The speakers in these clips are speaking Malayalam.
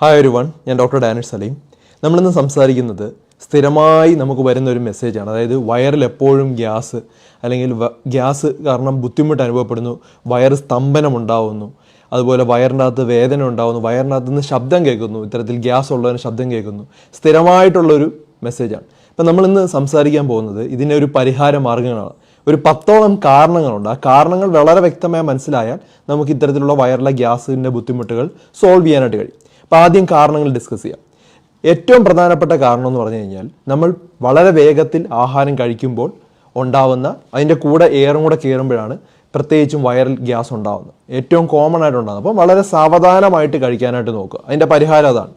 ഹായ് ഒരു വൺ ഞാൻ ഡോക്ടർ ഡാനിഷ് സലീം നമ്മളിന്ന് സംസാരിക്കുന്നത് സ്ഥിരമായി നമുക്ക് വരുന്ന ഒരു മെസ്സേജാണ് അതായത് വയറിൽ എപ്പോഴും ഗ്യാസ് അല്ലെങ്കിൽ ഗ്യാസ് കാരണം ബുദ്ധിമുട്ട് അനുഭവപ്പെടുന്നു വയറ് സ്തംഭനം ഉണ്ടാവുന്നു അതുപോലെ വയറിനകത്ത് വേദന ഉണ്ടാകുന്നു വയറിനകത്ത് നിന്ന് ശബ്ദം കേൾക്കുന്നു ഇത്തരത്തിൽ ഗ്യാസ് ഉള്ളതിന് ശബ്ദം കേൾക്കുന്നു. സ്ഥിരമായിട്ടുള്ളൊരു മെസ്സേജാണ് അപ്പം നമ്മളിന്ന് സംസാരിക്കാൻ പോകുന്നത് ഇതിന്റെ ഒരു പരിഹാര മാർഗങ്ങളാണ് ഒരു പത്തോളം കാരണങ്ങളുണ്ട്. ആ കാരണങ്ങൾ വളരെ വ്യക്തമായി മനസ്സിലായാൽ നമുക്ക് ഇത്തരത്തിലുള്ള വയറിലെ ഗ്യാസിന്റെ ബുദ്ധിമുട്ടുകൾ സോൾവ് ചെയ്യാനായിട്ട് കഴിയും. അപ്പോൾ ആദ്യം കാരണങ്ങൾ ഡിസ്കസ് ചെയ്യാം. ഏറ്റവും പ്രധാനപ്പെട്ട കാരണം എന്ന് പറഞ്ഞു കഴിഞ്ഞാൽ നമ്മൾ വളരെ വേഗത്തിൽ ആഹാരം കഴിക്കുമ്പോൾ ഉണ്ടാവുന്ന അതിന്റെ കൂടെ എയറും കൂടെ കയറുമ്പോഴാണ് പ്രത്യേകിച്ചും വയറിൽ ഗ്യാസ് ഉണ്ടാകുന്നത് ഏറ്റവും കോമൺ ആയിട്ട് ഉണ്ടാകുന്നത് അപ്പം വളരെ സാവധാനമായിട്ട് കഴിക്കാനായിട്ട് നോക്കുക. അതിന്റെ പരിഹാരം അതാണ്.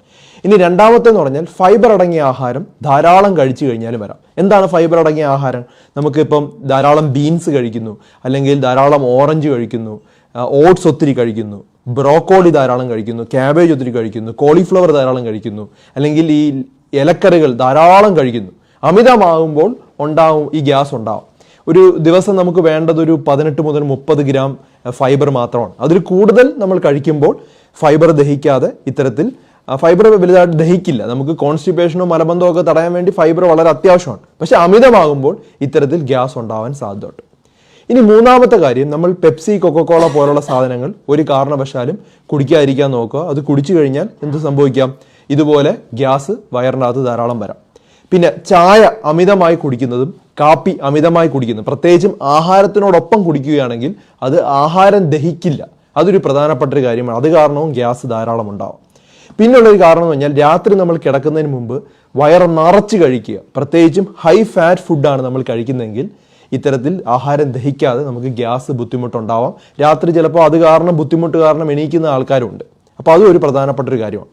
ഇനി രണ്ടാമത്തെന്ന് പറഞ്ഞാൽ ഫൈബർ അടങ്ങിയ ആഹാരം ധാരാളം കഴിച്ചു കഴിഞ്ഞാലും വരാം. എന്താണ് ഫൈബർ അടങ്ങിയ ആഹാരം? നമുക്കിപ്പം ധാരാളം ബീൻസ് കഴിക്കുന്നു അല്ലെങ്കിൽ ധാരാളം ഓറഞ്ച് കഴിക്കുന്നു ഓട്സ് ഒത്തിരി കഴിക്കുന്നു ബ്രോക്കോളി ധാരാളം കഴിക്കുന്നു ക്യാബേജ് ഒത്തിരി കഴിക്കുന്നു കോളിഫ്ലവർ ധാരാളം കഴിക്കുന്നു അല്ലെങ്കിൽ ഈ ഇലക്കറികൾ ധാരാളം കഴിക്കുന്നു. അമിതമാകുമ്പോൾ ഉണ്ടാവും ഈ ഗ്യാസ് ഉണ്ടാവും. ഒരു ദിവസം നമുക്ക് വേണ്ടത് ഒരു പതിനെട്ട് മുതൽ മുപ്പത് ഗ്രാം ഫൈബർ മാത്രമാണ്. അതിൽ കൂടുതൽ നമ്മൾ കഴിക്കുമ്പോൾ ഫൈബർ ദഹിക്കാതെ ഇത്തരത്തിൽ ഫൈബർ വലുതായിട്ട് ദഹിക്കില്ല. നമുക്ക് കോൺസ്റ്റിപ്പേഷനോ മലബന്ധമോ ഒക്കെ തടയാൻ വേണ്ടി ഫൈബർ വളരെ അത്യാവശ്യമാണ്. പക്ഷെ അമിതമാകുമ്പോൾ ഇത്തരത്തിൽ ഗ്യാസ് ഉണ്ടാവാൻ സാധ്യതയുണ്ട്. ഇനി മൂന്നാമത്തെ കാര്യം നമ്മൾ പെപ്സി കൊക്കക്കോള പോലുള്ള സാധനങ്ങൾ ഒരു കാരണവശാലും കുടിക്കാതിരിക്കാൻ നോക്കുക. അത് കുടിച്ചു കഴിഞ്ഞാൽ എന്ത് സംഭവിക്കാം? ഇതുപോലെ ഗ്യാസ് വയറിനകത്ത് ധാരാളം വരാം. പിന്നെ ചായ അമിതമായി കുടിക്കുന്നതും കാപ്പി അമിതമായി കുടിക്കുന്നതും പ്രത്യേകിച്ചും ആഹാരത്തിനോടൊപ്പം കുടിക്കുകയാണെങ്കിൽ അത് ആഹാരം ദഹിക്കില്ല. അതൊരു പ്രധാനപ്പെട്ട ഒരു കാര്യമാണ്. അത് കാരണവും ഗ്യാസ് ധാരാളം ഉണ്ടാവും. പിന്നുള്ള ഒരു കാരണം എന്ന് പറഞ്ഞാൽ രാത്രി നമ്മൾ കിടക്കുന്നതിന് മുമ്പ് വയറ് നിറച്ച് കഴിക്കുക. പ്രത്യേകിച്ചും ഹൈ ഫാറ്റ് ഫുഡാണ് നമ്മൾ കഴിക്കുന്നതെങ്കിൽ ഇത്തരത്തിൽ ആഹാരം ദഹിക്കാതെ നമുക്ക് ഗ്യാസ് ബുദ്ധിമുട്ടുണ്ടാവാം. രാത്രി ചിലപ്പോൾ അത് കാരണം ബുദ്ധിമുട്ട് കാരണം എണീക്കുന്ന ആൾക്കാരുണ്ട്. അപ്പോൾ അതും ഒരു പ്രധാനപ്പെട്ട ഒരു കാര്യമാണ്.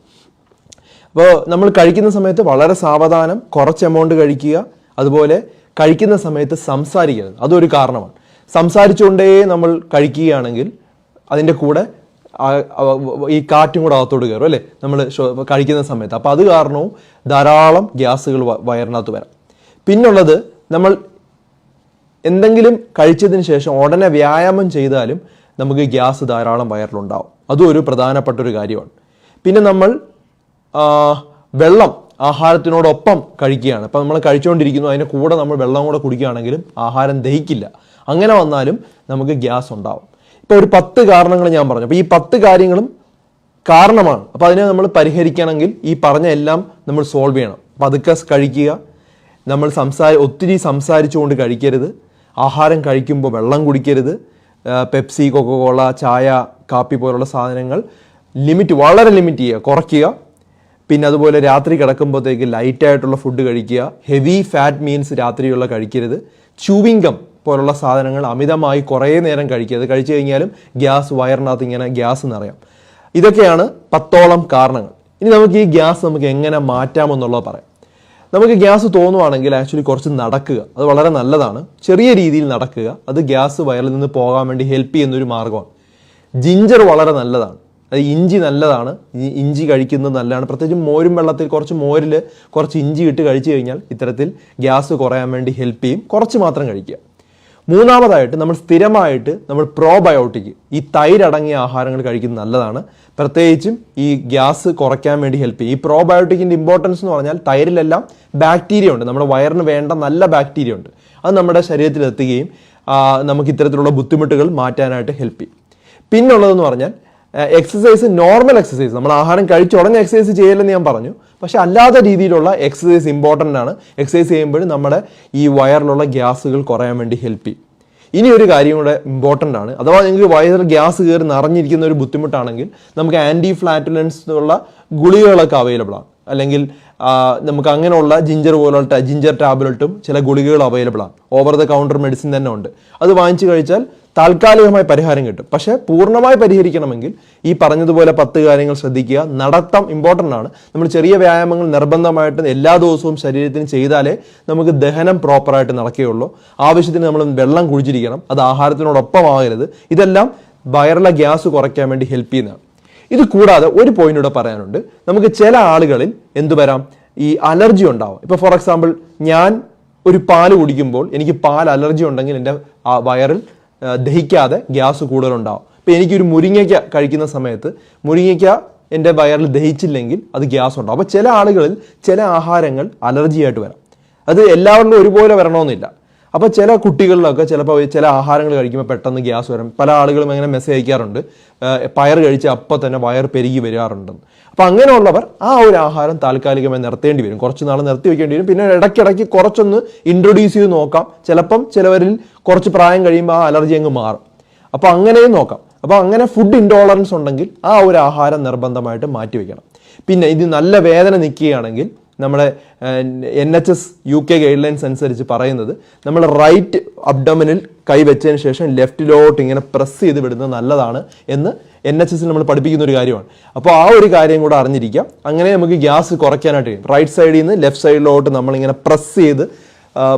അപ്പോൾ നമ്മൾ കഴിക്കുന്ന സമയത്ത് വളരെ സാവധാനം കുറച്ച് എമൗണ്ട് കഴിക്കുക. അതുപോലെ കഴിക്കുന്ന സമയത്ത് സംസാരിക്കരുത്. അതൊരു കാരണമാണ്. സംസാരിച്ചുകൊണ്ടേ നമ്മൾ കഴിക്കുകയാണെങ്കിൽ അതിന്റെ കൂടെ ഈ കാറ്റും കൂടെ അകത്തോട്ട് കയറും അല്ലേ? നമ്മൾ കഴിക്കുന്ന സമയത്ത്. അപ്പോൾ അത് കാരണവും ധാരാളം ഗ്യാസുകൾ വയറിനകത്ത് വരാം. പിന്നുള്ളത് നമ്മൾ എന്തെങ്കിലും കഴിച്ചതിന് ശേഷം ഉടനെ വ്യായാമം ചെയ്താലും നമുക്ക് ഗ്യാസ് ധാരാളം വയറിലുണ്ടാവും. അതും ഒരു പ്രധാനപ്പെട്ട ഒരു കാര്യമാണ്. പിന്നെ നമ്മൾ വെള്ളം ആഹാരത്തിനോടൊപ്പം കഴിക്കുകയാണ്. ഇപ്പം നമ്മൾ കഴിച്ചുകൊണ്ടിരിക്കുന്നു അതിന്റെ കൂടെ നമ്മൾ വെള്ളം കൂടെ കുടിക്കുകയാണെങ്കിലും ആഹാരം ദഹിക്കില്ല. അങ്ങനെ വന്നാലും നമുക്ക് ഗ്യാസ് ഉണ്ടാവും. ഇപ്പോൾ ഒരു പത്ത് കാരണങ്ങൾ ഞാൻ പറഞ്ഞു. അപ്പോൾ ഈ പത്ത് കാര്യങ്ങളും കാരണമാണ്. അപ്പോൾ അതിനെ നമ്മൾ പരിഹരിക്കണമെങ്കിൽ ഈ പറഞ്ഞ എല്ലാം നമ്മൾ സോൾവ് ചെയ്യണം. പതുക്കെ കഴിക്കുക. നമ്മൾ സംസാ ഒത്തിരി സംസാരിച്ചുകൊണ്ട് കഴിക്കരുത്. ആഹാരം കഴിക്കുമ്പോൾ വെള്ളം കുടിക്കരുത്. പെപ്സി കൊക്കോകോള ചായ കാപ്പി പോലുള്ള സാധനങ്ങൾ ലിമിറ്റ് വളരെ ലിമിറ്റ് ചെയ്യുക കുറയ്ക്കുക. പിന്നെ അതുപോലെ രാത്രി കിടക്കുമ്പോഴത്തേക്ക് ലൈറ്റായിട്ടുള്ള ഫുഡ് കഴിക്കുക. ഹെവി ഫാറ്റ് മീൻസ് രാത്രിയുള്ള കഴിക്കരുത്. ചൂവിങ്കം പോലുള്ള സാധനങ്ങൾ അമിതമായി കുറേ നേരം കഴിക്കരുത് കഴിച്ചു കഴിഞ്ഞാലും ഗ്യാസ് വയറിനകത്ത് ഇങ്ങനെ ഗ്യാസ് നിറയാം. ഇതൊക്കെയാണ് പത്തോളം കാരണങ്ങൾ. ഇനി നമുക്ക് ഈ ഗ്യാസ് നമുക്ക് എങ്ങനെ മാറ്റാമെന്നുള്ളത് പറയാം. നമുക്ക് ഗ്യാസ് തോന്നുവാണെങ്കിൽ ആക്ച്വലി കുറച്ച് നടക്കുക. അത് വളരെ നല്ലതാണ്. ചെറിയ രീതിയിൽ നടക്കുക. അത് ഗ്യാസ് വയറിൽ നിന്ന് പോകാൻ വേണ്ടി ഹെൽപ്പ് ചെയ്യുന്ന ഒരു മാർഗമാണ്. ജിഞ്ചർ വളരെ നല്ലതാണ്. അത് ഇഞ്ചി നല്ലതാണ്. ഇഞ്ചി കഴിക്കുന്നത് നല്ലതാണ്. പ്രത്യേകിച്ച് മോരും വെള്ളത്തിൽ കുറച്ച് മോരിൽ കുറച്ച് ഇഞ്ചി ഇട്ട് കഴിച്ചു കഴിഞ്ഞാൽ ഇത്തരത്തിൽ ഗ്യാസ് കുറയാൻ വേണ്ടി ഹെൽപ്പ് ചെയ്യും. കുറച്ച് മാത്രം കഴിക്കുക. മൂന്നാമതായിട്ട് നമ്മൾ സ്ഥിരമായിട്ട് നമ്മൾ പ്രോബയോട്ടിക് ഈ തൈരടങ്ങിയ ആഹാരങ്ങൾ കഴിക്കുന്നത് നല്ലതാണ്. പ്രത്യേകിച്ചും ഈ ഗ്യാസ് കുറയ്ക്കാൻ വേണ്ടി ഹെൽപ്പ് ചെയ്യും. ഈ പ്രോബയോട്ടിക്കിന്റെ ഇമ്പോർട്ടൻസ് എന്ന് പറഞ്ഞാൽ തൈരിലെല്ലാം ബാക്ടീരിയ ഉണ്ട്. നമ്മുടെ വയറിന് വേണ്ട നല്ല ബാക്ടീരിയ ഉണ്ട്. അത് നമ്മുടെ ശരീരത്തിൽ എത്തുകയും നമുക്ക് ഇത്തരത്തിലുള്ള ബുദ്ധിമുട്ടുകൾ മാറ്റാനായിട്ട് ഹെൽപ്പ് ചെയ്യും. പിന്നുള്ളതെന്ന് പറഞ്ഞാൽ എക്സസൈസ് നോർമൽ എക്സസൈസ് നമ്മൾ ആഹാരം കഴിച്ച ഉടനെ എക്സസൈസ് ചെയ്യലെന്ന് ഞാൻ പറഞ്ഞു. പക്ഷേ അല്ലാത്ത രീതിയിലുള്ള എക്സസൈസ് ഇമ്പോർട്ടന്റ് ആണ്. എക്സസൈസ് ചെയ്യുമ്പോൾ നമ്മുടെ ഈ വയറിലുള്ള ഗ്യാസുകൾ കുറയാൻ വേണ്ടി ഹെൽപ്പ് ചെയ്യും. ഇനി ഒരു കാര്യം കൂടെ ഇമ്പോർട്ടന്റ് ആണ്. അഥവാ നിങ്ങൾക്ക് വയറിൽ ഗ്യാസ് കയറി നിറഞ്ഞിരിക്കുന്ന ഒരു ബുദ്ധിമുട്ടാണെങ്കിൽ നമുക്ക് ആന്റി ഫ്ലാറ്റുലൻസ് ഉള്ള ഗുളികകളൊക്കെ അവൈലബിൾ ആണ്. അല്ലെങ്കിൽ നമുക്ക് അങ്ങനെയുള്ള ജിഞ്ചർ പോലുള്ള ജിഞ്ചർ ടാബ്ലറ്റും ചില ഗുളികകൾ അവൈലബിൾ ആണ്. ഓവർ ദ കൗണ്ടർ മെഡിസിൻ തന്നെ ഉണ്ട്. അത് വാങ്ങിച്ചു കഴിച്ചാൽ താൽക്കാലികമായി പരിഹാരം കിട്ടും. പക്ഷേ പൂർണമായി പരിഹരിക്കണമെങ്കിൽ ഈ പറഞ്ഞതുപോലെ പത്ത് കാര്യങ്ങൾ ശ്രദ്ധിക്കുക. നടത്തം ഇമ്പോർട്ടന്റ് ആണ്. നമ്മൾ ചെറിയ വ്യായാമങ്ങൾ നിർബന്ധമായിട്ട് എല്ലാ ദിവസവും ശരീരത്തിന് ചെയ്താലേ നമുക്ക് ദഹനം പ്രോപ്പറായിട്ട് നടക്കുകയുള്ളൂ. ആവശ്യത്തിന് നമ്മൾ വെള്ളം കുഴിച്ചിരിക്കണം അത് ആഹാരത്തിനോടൊപ്പം ആകരുത് ഇതെല്ലാം വയറിലെ ഗ്യാസ് കുറയ്ക്കാൻ വേണ്ടി ഹെൽപ്പ് ചെയ്യുന്നതാണ്. ഇത് കൂടാതെ ഒരു പോയിന്റ് കൂടെ പറയാനുണ്ട്. നമുക്ക് ചില ആളുകളിൽ എന്തു വരാം? ഈ അലർജി ഉണ്ടാവും. ഇപ്പൊ ഫോർ എക്സാമ്പിൾ ഞാൻ ഒരു പാൽ കുടിക്കുമ്പോൾ എനിക്ക് പാൽ അലർജി ഉണ്ടെങ്കിൽ എന്റെ വയറിൽ ദഹിക്കാതെ ഗ്യാസ് കൂടുതലുണ്ടാവും. ഇപ്പം എനിക്കൊരു മുരിങ്ങയ്ക്ക കഴിക്കുന്ന സമയത്ത് മുരിങ്ങയ്ക്ക എന്റെ വയറിൽ ദഹിച്ചില്ലെങ്കിൽ അത് ഗ്യാസ് ഉണ്ടാവും അപ്പോൾ ചില ആളുകളിൽ ചില ആഹാരങ്ങൾ അലർജി ആയിട്ട് വരാം. അത് എല്ലാവരിലും ഒരുപോലെ വരണമെന്നില്ല. അപ്പോൾ ചില കുട്ടികളിലൊക്കെ ചിലപ്പോൾ ചില ആഹാരങ്ങൾ കഴിക്കുമ്പോൾ പെട്ടെന്ന് ഗ്യാസ് വരും. പല ആളുകളും അങ്ങനെ മെസ്സേജ് അയക്കാറുണ്ട്. പയർ കഴിച്ച് അപ്പം തന്നെ വയർ പെരുകി വരാറുണ്ടെന്ന് അപ്പോൾ അങ്ങനെയുള്ളവർ ആ ഒരു ആഹാരം താൽക്കാലികമായി നിർത്തേണ്ടി വരും. കുറച്ച് നാൾ നിർത്തി വെക്കേണ്ടി വരും. പിന്നെ ഇടയ്ക്കിടയ്ക്ക് കുറച്ചൊന്ന് ഇൻട്രൊഡ്യൂസ് ചെയ്ത് നോക്കാം. ചിലപ്പം ചിലവരിൽ കുറച്ച് പ്രായം കഴിയുമ്പോൾ ആ അലർജി അങ്ങ് മാറും. അപ്പോൾ അങ്ങനെയും നോക്കാം. അപ്പോൾ അങ്ങനെ ഫുഡ് ഇൻടോളറൻസ് ഉണ്ടെങ്കിൽ ആ ഒരു ആഹാരം നിർബന്ധമായിട്ട് മാറ്റി വെക്കണം പിന്നെ ഇത് നല്ല വേദന നിൽക്കുകയാണെങ്കിൽ നമ്മുടെ N H S U K guidelines അനുസരിച്ച് പറയുന്നത് നമ്മൾ റൈറ്റ് അബ്ഡമിനിൽ കൈ വെച്ചതിന് ശേഷം ലെഫ്റ്റിലോട്ട് ഇങ്ങനെ പ്രസ് ചെയ്ത് വിടുന്നത് നല്ലതാണ് എന്ന് എൻ എച്ച് എസിൽ നമ്മൾ പഠിപ്പിക്കുന്ന ഒരു കാര്യമാണ്. അപ്പോൾ ആ ഒരു കാര്യം കൂടെ അറിഞ്ഞിരിക്കാം. അങ്ങനെ നമുക്ക് ഗ്യാസ് കുറയ്ക്കാനായിട്ട് കഴിയും. റൈറ്റ് സൈഡിൽ നിന്ന് ലെഫ്റ്റ് സൈഡിലോട്ട് നമ്മളിങ്ങനെ പ്രസ് ചെയ്ത്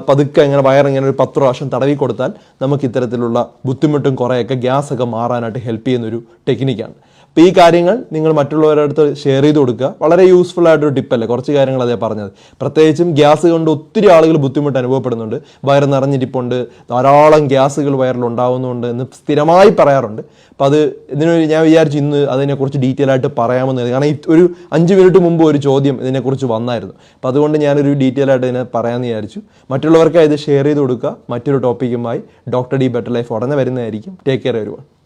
പതുക്കെ ഇങ്ങനെ വയറിങ്ങനെ ഒരു പത്ത് പ്രാവശ്യം തടവി കൊടുത്താൽ നമുക്ക് ഇത്തരത്തിലുള്ള ബുദ്ധിമുട്ടും കുറേയൊക്കെ ഗ്യാസൊക്കെ മാറാനായിട്ട് ഹെൽപ്പ് ചെയ്യുന്ന ഒരു ടെക്നിക്കാണ് അപ്പോൾ ഈ കാര്യങ്ങൾ നിങ്ങൾ മറ്റുള്ളവരുടെ അടുത്ത് ഷെയർ ചെയ്ത് കൊടുക്കുക. വളരെ യൂസ്ഫുൾ ആയിട്ടൊരു ടിപ്പല്ലേ കുറച്ച് കാര്യങ്ങൾ അതേ പറഞ്ഞത്. പ്രത്യേകിച്ചും ഗ്യാസ് കൊണ്ട് ഒത്തിരി ആളുകൾ ബുദ്ധിമുട്ട് അനുഭവപ്പെടുന്നുണ്ട്. വയറ് നിറഞ്ഞിരിപ്പുണ്ട്. ധാരാളം ഗ്യാസുകൾ വയറിൽ ഉണ്ടാകുന്നുണ്ട് എന്ന് സ്ഥിരമായി പറയാറുണ്ട്. അപ്പോൾ അത് ഇതിന് ഞാൻ വിചാരിച്ചു ഇന്ന് അതിനെക്കുറിച്ച് ഡീറ്റെയിൽ ആയിട്ട് പറയാമെന്ന് കാരണം ഒരു അഞ്ച് മിനിറ്റ് മുമ്പ് ഒരു ചോദ്യം ഇതിനെക്കുറിച്ച് വന്നായിരുന്നു. അപ്പോൾ അതുകൊണ്ട് ഞാനൊരു ഡീറ്റെയിൽ ആയിട്ട് ഇതിനെ പറയാമെന്ന് വിചാരിച്ചു. മറ്റുള്ളവർക്ക് ഇത് ഷെയർ ചെയ്ത് കൊടുക്കുക. മറ്റൊരു ടോപ്പിക്കുമായി ഡോക്ടർ ഡി ബെറ്റർ ലൈഫ് ഉടനെ വരുന്നതായിരിക്കും. ടേക്ക് കെയർ വരുവാണ്